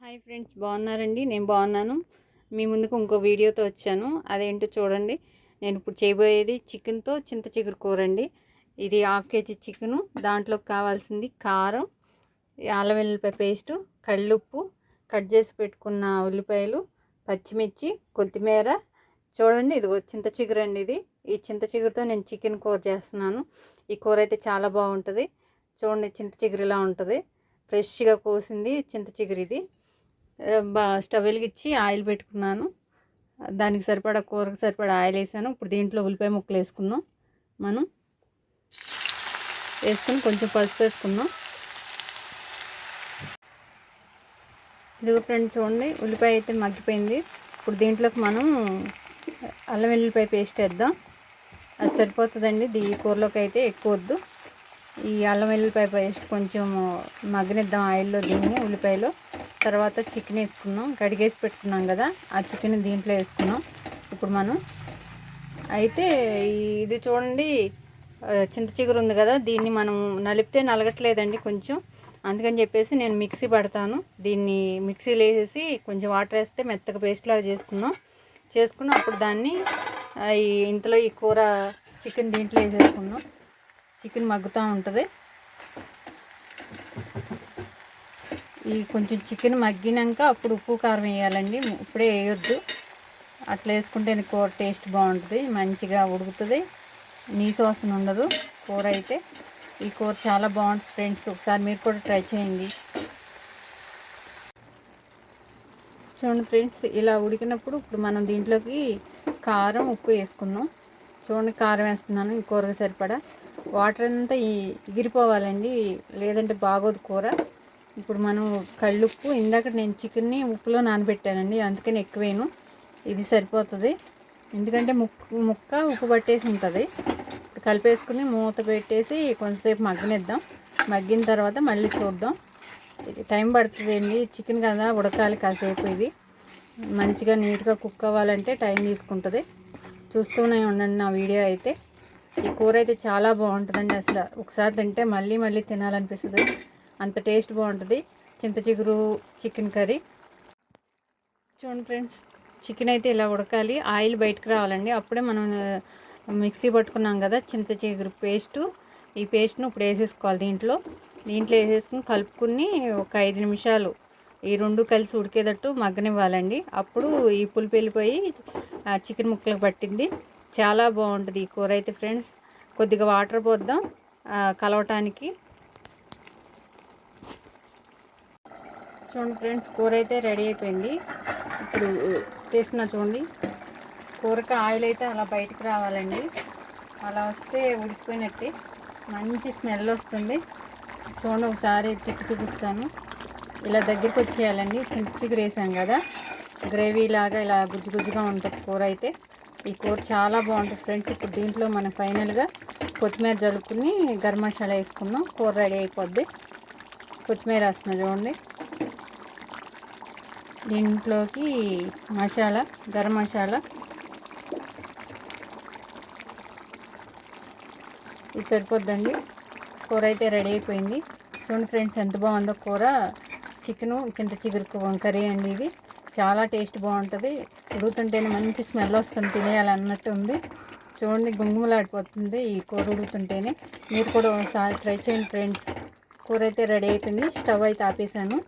Hi friends బాగున్నారండి? నేను బాగున్నాను. మీ ముందుకు ఇంకో వీడియోతో వచ్చాను. అదేంటో చూడండి. నేను ఇప్పుడు చేయబోయేది చికెన్తో చింత చిగురు కూర అండి ఇది హాఫ్ కేజీ చికెను. దాంట్లోకి కావాల్సింది కారం అల్లం వెల్లుల్లిపాయ పేస్టు కళ్ళుప్పు కట్ చేసి పెట్టుకున్న ఉల్లిపాయలు పచ్చిమిర్చి కొత్తిమీర. చూడండి ఇది చింత చిగురు అండి ఇది. ఈ చింత చిగురుతో నేను చికెన్ కూర చేస్తున్నాను. ఈ కూర అయితే చాలా బాగుంటుంది. చూడండి చింత చిగురు ఇలా ఉంటుంది. ఫ్రెష్గా కోసింది చింత చిగురు ఇది. బా స్టవ్ వెలిగించి ఆయిల్ పెట్టుకున్నాను. దానికి సరిపడా కూరకు సరిపడా ఆయిల్ వేసాను. ఇప్పుడు దీంట్లో ఉల్లిపాయ ముక్కలు వేసుకుందాం. మనం వేసుకుని కొంచెం పసుపు వేసుకుందాం. ఇదిగో ఫ్రెండ్స్ చూడండి ఉల్లిపాయ అయితే మగ్గిపోయింది. ఇప్పుడు దీంట్లోకి మనం అల్లం వెల్లుల్లిపాయ పేస్ట్ వేద్దాం. అది సరిపోతుందండి. దీ కూరలోకి అయితే ఎక్కువ వద్దు. ఈ అల్లం వెల్లుల్లిపాయ పేస్ట్ కొంచెం మగ్గనిద్దాం ఆయిల్లో దీన్ని ఉల్లిపాయలో. తర్వాత చికెన్ వేసుకున్నాం. కడిగేసి పెట్టుకున్నాం కదా. ఆ చికెన్ దీంట్లో వేసుకున్నాం. ఇప్పుడు మనం అయితే ఇది చూడండి. చింత చిగురు ఉంది కదా. దీన్ని మనం నలిపితే నలగట్లేదండి కొంచెం. అందుకని చెప్పేసి నేను మిక్సీ పడతాను. దీన్ని మిక్సీలో వేసేసి కొంచెం వాటర్ వేస్తే మెత్తగా పేస్ట్ లాగా చేసుకున్నాం చేసుకున్నాం అప్పుడు దాన్ని ఈ ఇంతలో ఈ కూర చికెన్ దీంట్లో వేసేసుకున్నాం చికెన్ మగ్గుతూ ఉంటుంది. ఈ కొంచెం చికెన్ మగ్గినాక అప్పుడు ఉప్పు కారం వేయాలండి. ఇప్పుడే వేయొద్దు. అట్లా వేసుకుంటే కూర టేస్ట్ బాగుంటుంది మంచిగా ఉడుకుతుంది. నీసు వాసన ఉండదు కూర అయితే. ఈ కూర చాలా బాగుంటుంది ఫ్రెండ్స్. ఒకసారి మీరు కూడా ట్రై చేయండి. చూడండి ఫ్రెండ్స్ ఇలా ఉడికినప్పుడు ఇప్పుడు మనం దీంట్లోకి కారం ఉప్పు వేసుకుందాం. చూడండి కారం వేస్తున్నాను ఈ కూరకు సరిపడా. వాటర్ అంతా ఈ- ఎగిరిపోవాలండి లేదంటే బాగోదు కూర. ఇప్పుడు మనం కళ్ళుప్పు ఇందాక నేను చికెన్ని ఉప్పులో నానబెట్టానండి అందుకని ఎక్కువేను. ఇది సరిపోతుంది. ఎందుకంటే ముక్క ముక్క ఉప్పు పట్టేసి ఉంటుంది. కలిపేసుకుని మూత పెట్టేసి కొంతసేపు మగ్గనిద్దాం. మగ్గిన తర్వాత మళ్ళీ చూద్దాం. టైం పడుతుంది చికెన్ కదా ఉడకాలి కాసేపు ఇది. మంచిగా నీట్గా కుక్ అవ్వాలంటే టైం తీసుకుంటుంది. చూస్తూనే ఉండండి నా వీడియో అయితే. ఈ కూర అయితే చాలా బాగుంటుందండి అసలు. ఒకసారి తింటే మళ్ళీ మళ్ళీ తినాలనిపిస్తుంది. అంత టేస్ట్ బాగుంటుంది. చింత చిగురు చికెన్ కర్రీ. చూడండి ఫ్రెండ్స్ చికెన్ అయితే ఇలా ఉడకాలి. ఆయిల్ బయటకు రావాలండి. అప్పుడే మనం మిక్సీ పట్టుకున్నాం కదా చింత చిగురు పేస్టు. ఈ పేస్ట్ను ఇప్పుడు వేసేసుకోవాలి దీంట్లో. దీంట్లో వేసేసుకుని కలుపుకుని ఒక ఐదు నిమిషాలు ఈ రెండు కలిసి ఉడికేటట్టు మగ్గనివ్వాలండి. అప్పుడు ఈ పులుపు వెళ్ళిపోయి చికెన్ ముక్కలకు పట్టింది. చాలా బాగుంటుంది ఈ కూర అయితే ఫ్రెండ్స్. కొద్దిగా వాటర్ పోద్దాం కలవటానికి. చూడండి ఫ్రెండ్స్ కూర అయితే రెడీ అయిపోయింది. ఇప్పుడు తీస్తున్నా చూడండి. కూరకి ఆయిల్ అయితే అలా బయటకు రావాలండి. అలా వస్తే ఉడికిపోయినట్టే. మంచి స్మెల్ వస్తుంది. చూడండి ఒకసారి తిప్పి చూపిస్తాను. ఇలా దగ్గరికి వచ్చేయాలండి. చింత చిగురు వేసాం కదా. గ్రేవీ లాగా ఇలా గుజ్జు గుజ్జుగా ఉంటుంది కూర అయితే. ఈ కూర చాలా బాగుంటుంది ఫ్రెండ్స్. ఇప్పుడు దీంట్లో మనం ఫైనల్గా కొత్తిమీర జలుపుకుని గరం మసాలా వేసుకుందాం. కూర రెడీ అయిపోద్ది. కొత్తిమీర వేస్తున్నా చూడండి. దీంట్లోకి మసాలా గరం మసాలా ఇది సరిపోద్దండి. కూర అయితే రెడీ అయిపోయింది. చూడండి ఫ్రెండ్స్ ఎంత బాగుందో కూర. చికెను చింత చిగురు కర్రీ అండి ఇది. చాలా టేస్ట్ బాగుంటుంది. ఉడుకుతుంటేనే మంచి స్మెల్ వస్తుంది తినేయాలన్నట్టు ఉంది. చూడండి గుంగుమలాడిపోతుంది ఈ కూర ఉడుకుతుంటేనే. మీరు కూడా ఒకసారి ట్రై చేయండి ఫ్రెండ్స్. కూర అయితే రెడీ అయిపోయింది. స్టవ్ అయితే ఆపేసాను.